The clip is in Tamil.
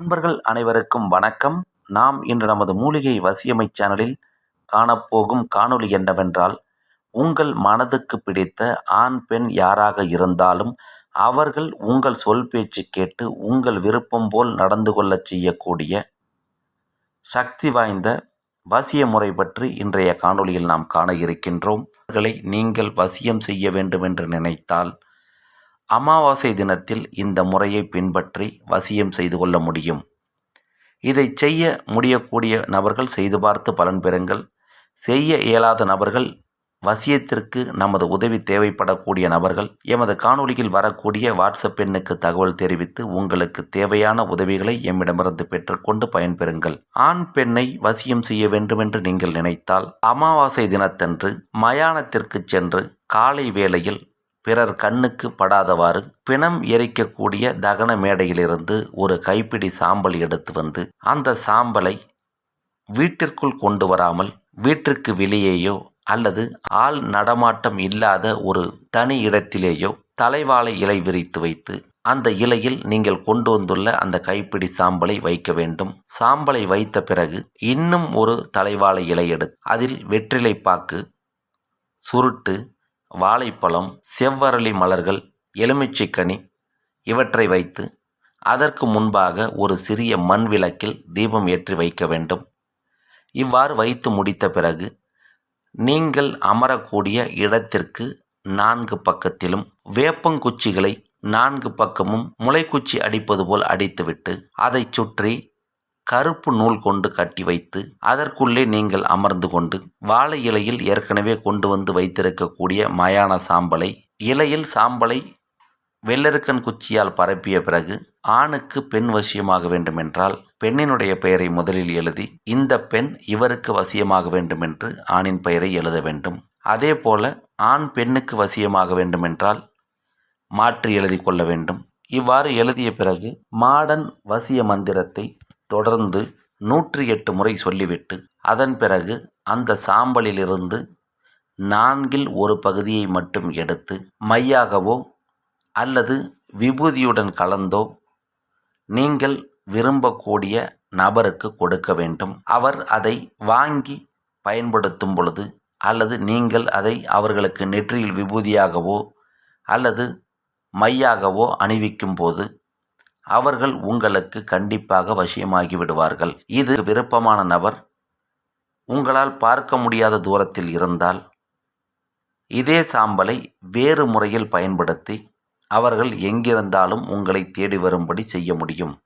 நண்பர்கள் அனைவருக்கும் வணக்கம். நாம் இன்று நமது மூலிகை வசியமை சேனலில் காணப்போகும் காணொளி என்னவென்றால் உங்கள் மனதுக்கு பிடித்த ஆண் பெண் யாராக இருந்தாலும் அவர்கள் உங்கள் சொல் பேச்சு கேட்டு உங்கள் விருப்பம் போல் நடந்து கொள்ளச் செய்யக்கூடிய சக்தி வாய்ந்த வசிய முறை பற்றி இன்றைய காணொளியில் நாம் காண இருக்கின்றோம். அவர்களை நீங்கள் வசியம் செய்ய வேண்டும் என்று நினைத்தால் அமாவாசை தினத்தில் இந்த முறையை பின்பற்றி வசியம் செய்து கொள்ள முடியும். இதை செய்ய முடியக்கூடிய நபர்கள் செய்து பார்த்து பலன் பெறுங்கள். செய்ய இயலாத நபர்கள் வசியத்திற்கு நமது உதவி தேவைப்படக்கூடிய நபர்கள் எமது காணொளியில் வரக்கூடிய வாட்ஸ்அப் எண்ணுக்கு தகவல் தெரிவித்து உங்களுக்கு தேவையான உதவிகளை எம்மிடமிருந்து பெற்றுக்கொண்டு பயன்பெறுங்கள். ஆண் பெண்ணை வசியம் செய்ய வேண்டுமென்று நீங்கள் நினைத்தால் அமாவாசை தினத்தன்று மயானத்திற்கு சென்று காலை வேளையில் பிறர் கண்ணுக்கு படாதவாறு பிணம் எரிக்கக்கூடிய தகன மேடையிலிருந்து ஒரு கைப்பிடி சாம்பல் எடுத்து வந்து அந்த சாம்பலை வீட்டிற்குள் கொண்டு வராமல் வீட்டிற்கு வெளியேயோ அல்லது ஆள் நடமாட்டம் இல்லாத ஒரு தனி இடத்திலேயோ தலைவாழை இலை விரித்து வைத்து அந்த இலையில் நீங்கள் கொண்டு வந்துள்ள அந்த கைப்பிடி சாம்பலை வைக்க வேண்டும். சாம்பலை வைத்த பிறகு இன்னும் ஒரு தலைவாழை இலை எடுத்து அதில் வெற்றிலை பாக்கு சுருட்டு வாழைப்பழம் செவ்வரளி மலர்கள் எலுமிச்சைக்கனி இவற்றை வைத்து அதற்கு முன்பாக ஒரு சிறிய மண் விளக்கில் தீபம் ஏற்றி வைக்க வேண்டும். இவ்வாறு வைத்து முடித்த பிறகு நீங்கள் அமரக்கூடிய இடத்திற்கு நான்கு பக்கத்திலும் வேப்பங்குச்சிகளை நான்கு பக்கமும் முளைக்குச்சி அடிப்பது போல் அடித்துவிட்டு அதை சுற்றி கருப்பு நூல் கொண்டு கட்டி வைத்து அதற்குள்ளே நீங்கள் அமர்ந்து கொண்டு வாழை இலையில் ஏற்கனவே கொண்டு வந்து வைத்திருக்கக்கூடிய மயான சாம்பலை இலையில் சாம்பலை வெள்ளருக்கன் குச்சியால் பரப்பிய பிறகு ஆணுக்கு பெண் வசியமாக வேண்டுமென்றால் பெண்ணினுடைய பெயரை முதலில் எழுதி இந்த பெண் இவருக்கு வசியமாக வேண்டுமென்று ஆணின் பெயரை எழுத வேண்டும். அதே போல ஆண் பெண்ணுக்கு வசியமாக வேண்டுமென்றால் மாற்றி எழுதி கொள்ள வேண்டும். இவ்வாறு எழுதிய பிறகு மாடன் வசிய மந்திரத்தை தொடர்ந்து நூற்றி எட்டு முறை சொல்லிவிட்டு அதன் பிறகு அந்த சாம்பலிலிருந்து நான்கில் ஒரு பகுதியை மட்டும் எடுத்து மையாகவோ அல்லது விபூதியுடன் கலந்தோ நீங்கள் விரும்பக்கூடிய நபருக்கு கொடுக்க வேண்டும். அவர் அதை வாங்கி பயன்படுத்தும் பொழுது அல்லது நீங்கள் அதை அவர்களுக்கு நெற்றியில் விபூதியாகவோ அல்லது மையாகவோ அணிவிக்கும் போது அவர்கள் உங்களுக்கு கண்டிப்பாக வசியமாகி விடுவார்கள். இது விருப்பமான நபர். உங்களால் பார்க்க முடியாத தூரத்தில் இருந்தால் இதே சாம்பலை வேறு முறையில் பயன்படுத்தி அவர்கள் எங்கிருந்தாலும் உங்களை தேடி வரும்படி செய்ய முடியும்.